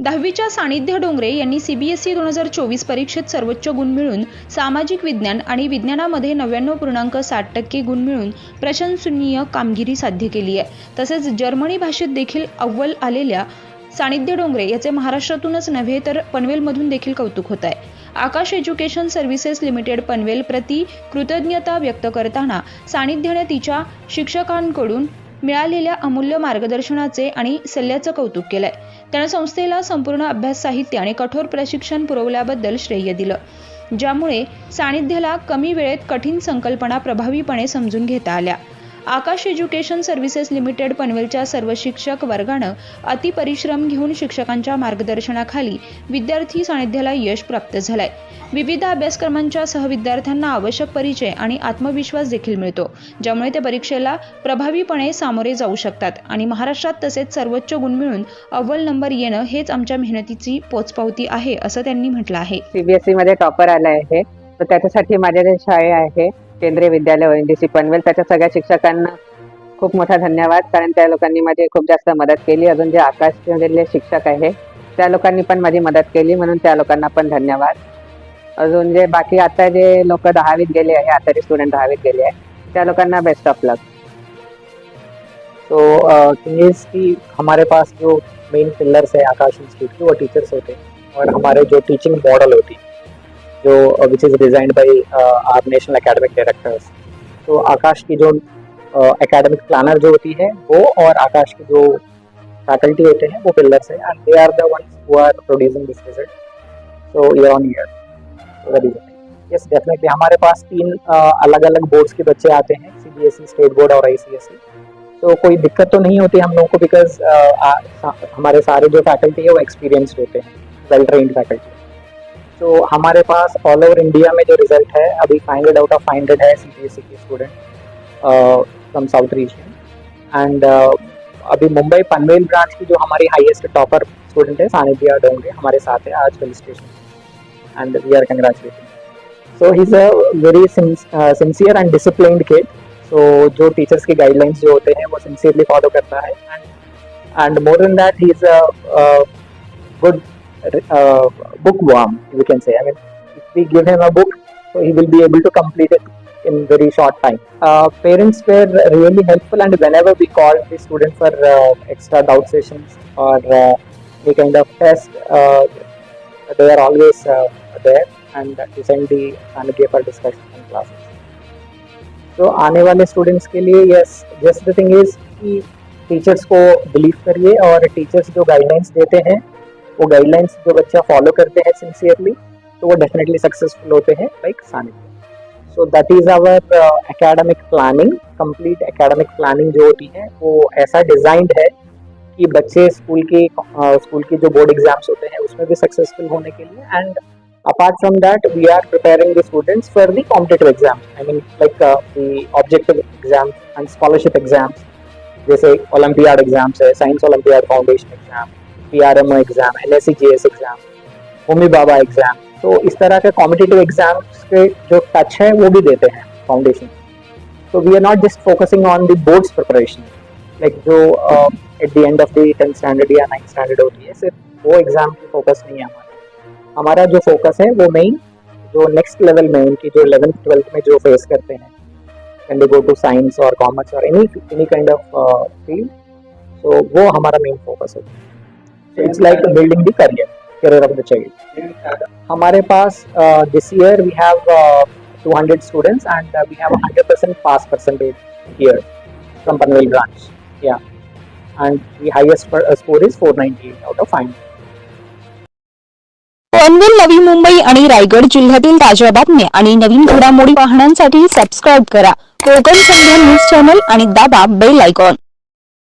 दहावीच्या सानिध्य डोंगरे यांनी सीबीएसई दोन हजार चोवीस परीक्षेत सर्वोच्च गुण मिळून सामाजिक विज्ञान आणि विज्ञानामध्ये नव्याण्णव पूर्णांक साठ टक्के गुण मिळून प्रशंसनीय कामगिरी साध्य केली आहे. तसेच जर्मनी भाषेत देखील अव्वल आलेल्या सानिध्य डोंगरे याचे महाराष्ट्रातूनच नव्हे तर पनवेलमधून देखील कौतुक होत आहे. Aakash education services limited Panvel प्रति कृतज्ञता व्यक्त करताना सानिध्यने तिच्या शिक्षकांकडून मिळालेल्या अमूल्य मार्गदर्शनाचे आणि सल्ल्याचं कौतुक केलंय. त्यानं संस्थेला संपूर्ण अभ्यास साहित्य आणि कठोर प्रशिक्षण पुरवल्याबद्दल श्रेय दिलं ज्यामुळे सानिध्यला कमी वेळेत कठीण संकल्पना प्रभावीपणे समजून घेता आल्या. आकाश एज्युकेशन सर्व्हिसेस लिमिटेड पनवेलच्या सर्व शिक्षक वर्गानं अतिपरिश्रम घेऊन शिक्षकांच्या मार्गदर्शनाखाली विद्यार्थी सानिध्याला यश प्राप्त झालंय. विविध अभ्यासक्रमांच्या सहविद्यार्थ्यांना आवश्यक परिचय आणि आत्मविश्वास देखील मिळतो ज्यामुळे ते परीक्षेला प्रभावीपणे सामोरे जाऊ शकतात आणि महाराष्ट्रात तसेच सर्वोच्च गुण मिळून अव्वल नंबर येणं हेच आमच्या मेहनतीची पोचपावती आहे असं त्यांनी म्हटलं आहे. सीबीएसई मध्ये टॉपर आला आहे. तर त्याच्यासाठी माझ्या जे शाळे आहे केंद्रीय विद्यालय ओएनडीसी पनवेल त्याच्या सगळ्या शिक्षकांना खूप मोठा धन्यवाद. कारण त्या लोकांनी माझी खूप जास्त मदत केली. अजून जे आकाश शिक्षक आहे त्या लोकांनी पण माझी मदत केली. म्हणून त्या लोकांना पण धन्यवाद. अजून जे बाकी आता जे लोक दहावीत गेले आहे आता स्टुडंट दहावीत गेले आहे, त्या लोकांना बेस्ट ऑफ़ लक तो इज़ कि हमारे पास जो मेन पिलर्स है आकाश इंस्टीट्यूट के, वो टीचर्स होते. हैं और हमारे जो टीचिंग मॉडल होती, जो which is designed by our national academic directors तो आकाश की जो एकेडमिक प्लानर जो होती है, वो और आकाश की जो फैकल्टी होते हैं, वो पिलर्स है and they are the ones who are producing this result so year on year reason yes definitely हमारे पास तीन अलग अलग बोर्ड्स के बच्चे आते हैं C B S E state board और आई सी एस ई तो कोई दिक्कत तो नहीं होती हम लोगों को बिकॉज़ हमारे सारे जो फैकल्टी है वो एक्सपीरियंस्ड होते हैं वेल ट्रेन्ड फैकल्टी तो हमारे पास ऑल ओवर इंडिया में जो रिज़ल्ट है, अभी five hundred out of five hundred है सी बी एस ई के student from south region and अभी मुंबई पनवेल ब्रांच की जो हमारी हाईएस्ट टॉपर स्टूडेंट है सानिध्या डोंगरे हमारे साथ है, आज felicitation and we are congratulating so he is a very sincere and disciplined kid so जो टीचर्स की गाइडलाइंस जो होते हैं वो सिंसियरली फॉलो करता है and more than that he is a good book worm we can say i mean if we give him a book so he will be able to complete it in very short time uh, parents were really helpful and whenever we called the student for uh, extra doubt sessions or uh, any kind of test uh, they are always uh, there and send the Sanagya for discussion in classes तो आने वाले students के लिए yes just the thing is कि teachers को believe करिए और teachers जो गाइडलाइंस देते हैं वो गाइडलाइंस जो बच्चा फॉलो करते हैं सिंसियरली तो वो डेफिनेटली सक्सेसफुल होते हैं लाइक सानिध्य so that is our academic planning complete academic planning जो होती है वो ऐसा डिजाइंड है कि बच्चे स्कूल की स्कूल की जो बोर्ड एग्ज़ाम्स होते हैं उसमें भी सक्सेसफुल होने के लिए and apart from that we are preparing the students for the competitive exams. I mean like uh, the objective exams and scholarship जैसे ओलंपियाड एग्ज़ाम्स है science olympiad foundation exam P R M O exam N S C G S exam Homi Bhabha exam तो इस तरह के competitive exams के जो touch है वो भी देते हैं फाउंडेशन तो we are not just focusing on the boards preparation like जो at the end of the tenth standard या नाइन्थ स्टैंडर्ड होती है सिर्फ़ वो एग्ज़ाम की फोकस नहीं है हमारा। हमारा जो फोकस है वो मेन जो नेक्स्ट लेवल में उनकी जो इलेवेंथ ट्वेल्थ में जो फेस करते हैं कैन गो टू साइंस और कॉमर्स और any any kind of field so वो हमारा मेन फोकस है। So it's like building the career career of the child हमारे पास this year we have 200 students and uh, we have a 100% pass percentage here from Panvel branch. Yeah. And the highest per, uh, score is 498 out of 500. Panvel Navi Mumbai आणि रायगड जिल्ह्यातील ताज्या बातम्या आणि नवीन घडामोडी पाहण्यासाठी subscribe करा कोकण संध्या news channel आणि दाबा बेल आयकॉन